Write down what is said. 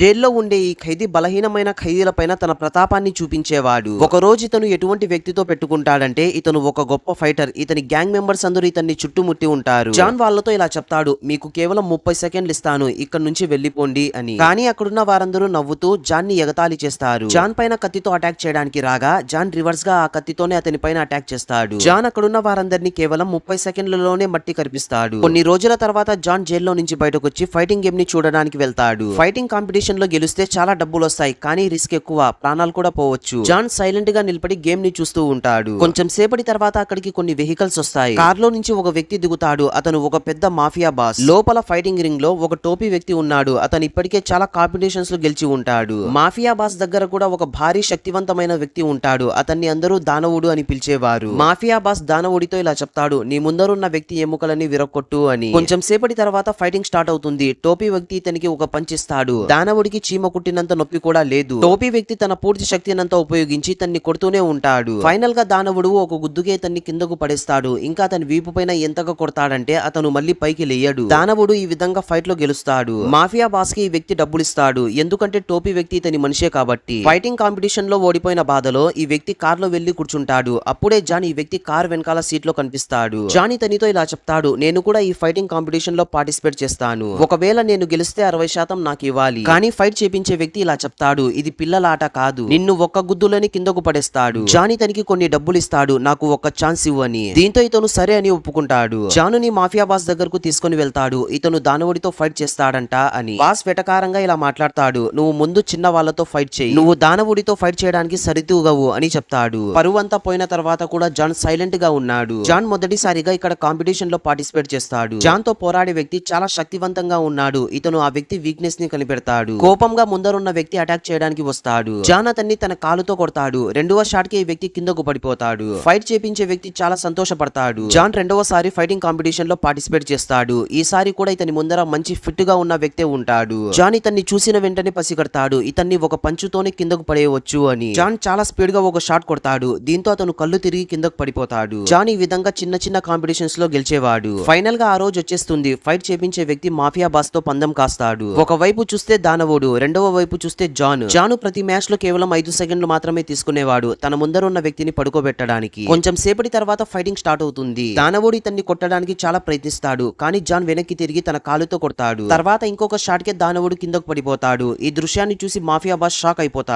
జైల్లో ఉండే ఈ ఖైదీ బలహీనమైన ఖైదీలపైన తన ప్రతాపాన్ని చూపించేవాడు. ఒక రోజు ఇతను ఎటువంటి వ్యక్తితో పెట్టుకుంటాడంటే ఇతను ఒక గొప్ప ఫైటర్. ఇతని గ్యాంగ్ మెంబర్స్ అందరూ ఇతన్ని చుట్టుముట్టి ఉంటారు. జాన్ వాళ్ళతో ఇలా చెప్తాడు మీకు కేవలం ముప్పై సెకండ్లు ఇస్తాను ఇక్కడ నుంచి వెళ్ళిపోండి అని. కానీ అక్కడున్న వారందరూ నవ్వుతూ జాన్ని ఎగతాళి చేస్తారు. జాన్ పైన కత్తితో అటాక్ చేయడానికి రాగా జాన్ రివర్స్గా ఆ కత్తితోనే అతని పైన అటాక్ చేస్తాడు. జాన్ అక్కడున్న వారందరినీ కేవలం ముప్పై సెకండ్లలోనే మట్టి కనిపిస్తాడు కొన్ని రోజుల తర్వాత జాన్ జైల్లో నుంచి బయటకు వచ్చి ఫైటింగ్ గేమ్ని చూడడానికి వెళ్తాడు. ఫైటింగ్ కాంపిటీషన్ లో గెలిస్తే చాలా డబ్బులు వస్తాయి కానీ రిస్క్ ఎక్కువ ప్రాణాలు కూడా పోవచ్చు. జాన్ సైలెంట్గా నిలబడి గేమ్ని చూస్తూ ఉంటాడు. కొంచెం సేపటి తర్వాత అక్కడికి కొన్ని వెహికల్స్ వస్తాయి. కార్లో నుంచి ఒక వ్యక్తి దిగుతాడు అతను ఒక పెద్ద మాఫియా బాస్. లోపల ఫైటింగ్ రింగ్లో ఒక టోపీ వ్యక్తి ఉన్నాడు అతను ఇప్పటికే చాలా కాంపిటీషన్స్లో గెలిచి ఉంటాడు. మాఫియా బాస్ దగ్గర కూడా ఒక భారీ శక్తివంతమైన వ్యక్తి ఉంటాడు అతన్ని అందరూ దానవుడు అని పిలిచేవారు. మాఫియా బాస్ దానవుడితో ఇలా చెప్తాడు నీ ముందరున్న వ్యక్తి ఎముకలని విరక్కొట్టు అని. కొంచెం సేపటి తర్వాత ఫైటింగ్ స్టార్ట్ అవుతుంది టోపీ వ్యక్తి ఇతనికి ఒక పంచిస్తాడు. ఇస్తాడు మానవుడికి చీమ కుట్టినంత నొప్పి కూడా లేదు. టోపీ వ్యక్తి తన పూర్తి శక్తినంతా ఉపయోగించి తన్ని కొడుతూనే ఉంటాడు. ఫైనల్గా దానవుడు ఒక గుద్దుకే తన్ని కిందకు పడేస్తాడు. ఇంకా అతని వీపు పైన ఎంతగా కొడతాడంటే అతను మళ్ళీ పైకి లేయడు. దానవుడు ఈ విధంగా ఫైట్లో గెలుస్తాడు. మాఫియా బాస్కి ఈ వ్యక్తి డబ్బులిస్తాడు. ఎందుకంటే టోపీ వ్యక్తి ఇతని మనిషే కాబట్టి. ఫైటింగ్ కాంపిటీషన్లో ఓడిపోయిన బాధలో ఈ వ్యక్తి కార్లో వెళ్ళి కూర్చుంటాడు. అప్పుడే జాన్ ఈ వ్యక్తి కార్ వెనకాల సీట్లో కనిపిస్తాడు. జాన్ ఇతనితో ఇలా చెప్తాడు నేను కూడా ఈ ఫైటింగ్ కాంపిటీషన్లో పార్టిసిపేట్ చేస్తాను. ఒకవేళ నేను గెలిస్తే అరవై శాతం నాకు ఇవ్వాలి. కానీ ఫైట్ చేపించే వ్యక్తి ఇలా చెప్తాడు ఇది పిల్లలాట కాదు. నిన్ను ఒక్క గుద్దులని కిందకు పడేస్తాడు. జాన్ ఇతనికి కొన్ని డబ్బులు ఇస్తాడు నాకు ఒక ఛాన్స్ ఇవ్వని. దీంతో ఇతను సరే అని ఒప్పుకుంటాడు. జానుని మాఫియా బాస్ దగ్గరకు తీసుకుని వెళ్తాడు. ఇతను దానవుడితో ఫైట్ చేస్తాడంట అని. బాస్ వెటకారంగా ఇలా మాట్లాడతాడు నువ్వు ముందు చిన్న వాళ్ళతో ఫైట్ చేయి. నువ్వు దానవుడితో ఫైట్ చేయడానికి సరితూగవు అని చెప్తాడు. పరువంతా పోయిన తర్వాత కూడా జాన్ సైలెంట్గా ఉన్నాడు. జాన్ మొదటిసారిగా ఇక్కడ కాంపిటీషన్లో పార్టిసిపేట్ చేస్తాడు. జాన్తో పోరాడే వ్యక్తి చాలా శక్తివంతంగా ఉన్నాడు. ఇతను ఆ వ్యక్తి వీక్నెస్ని కనిపెడతాడు. కోపంగా ముందరున్న వ్యక్తి అటాక్ చేయడానికి వస్తాడు. జాన్ అతన్ని తన కాలుతో కొడతాడు. రెండవ షాట్కి ఈ వ్యక్తి కిందకు పడిపోతాడు. ఫైట్ చేపించే వ్యక్తి చాలా సంతోషపడతాడు. జాన్ రెండవసారి ఫైటింగ్ కాంపిటీషన్లో పార్టిసిపేట్ చేస్తాడు. ఈసారి కూడా ఇతని ముందర మంచి ఫిట్గా ఉన్న వ్యక్తే ఉంటాడు. జాన్ ఇతన్ని చూసిన వెంటనే పసిగడతాడు. ఇతన్ని ఒక పంచుతోనే కిందకు పడేయవచ్చు అని. జాన్ చాలా స్పీడ్గా ఒక షాట్ కొడతాడు. దీంతో అతను కళ్ళు తిరిగి కిందకు పడిపోతాడు. జాన్ ఈ విధంగా చిన్న చిన్న కాంపిటీషన్స్లో గెలిచేవాడు. ఫైనల్గా ఆ రోజు వచ్చేస్తుంది. ఫైట్ చేపించే వ్యక్తి మాఫియా బాస్తో పందెం కాస్తాడు. ఒక వైపు చూస్తే మానవుడు. రెండవ వైపు చూస్తే జాన్. జాను ప్రతి మ్యాచ్లో కేవలం ఐదు సెకండ్లు మాత్రమే తీసుకునేవాడు. తన ముందర ఉన్న వ్యక్తిని పడుకోబెట్టడానికి. కొంచెం సేపటి తర్వాత ఫైటింగ్ స్టార్ట్ అవుతుంది. దానవుడు ఇతన్ని కొట్టడానికి చాలా ప్రయత్నిస్తాడు. కానీ జాన్ వెనక్కి తిరిగి తన కాలుతో కొడతాడు. తర్వాత ఇంకొక షాట్ కే దానవుడు కిందకు పడిపోతాడు. ఈ దృశ్యాన్ని చూసి మాఫియా బాస్ షాక్ అయిపోతాడు.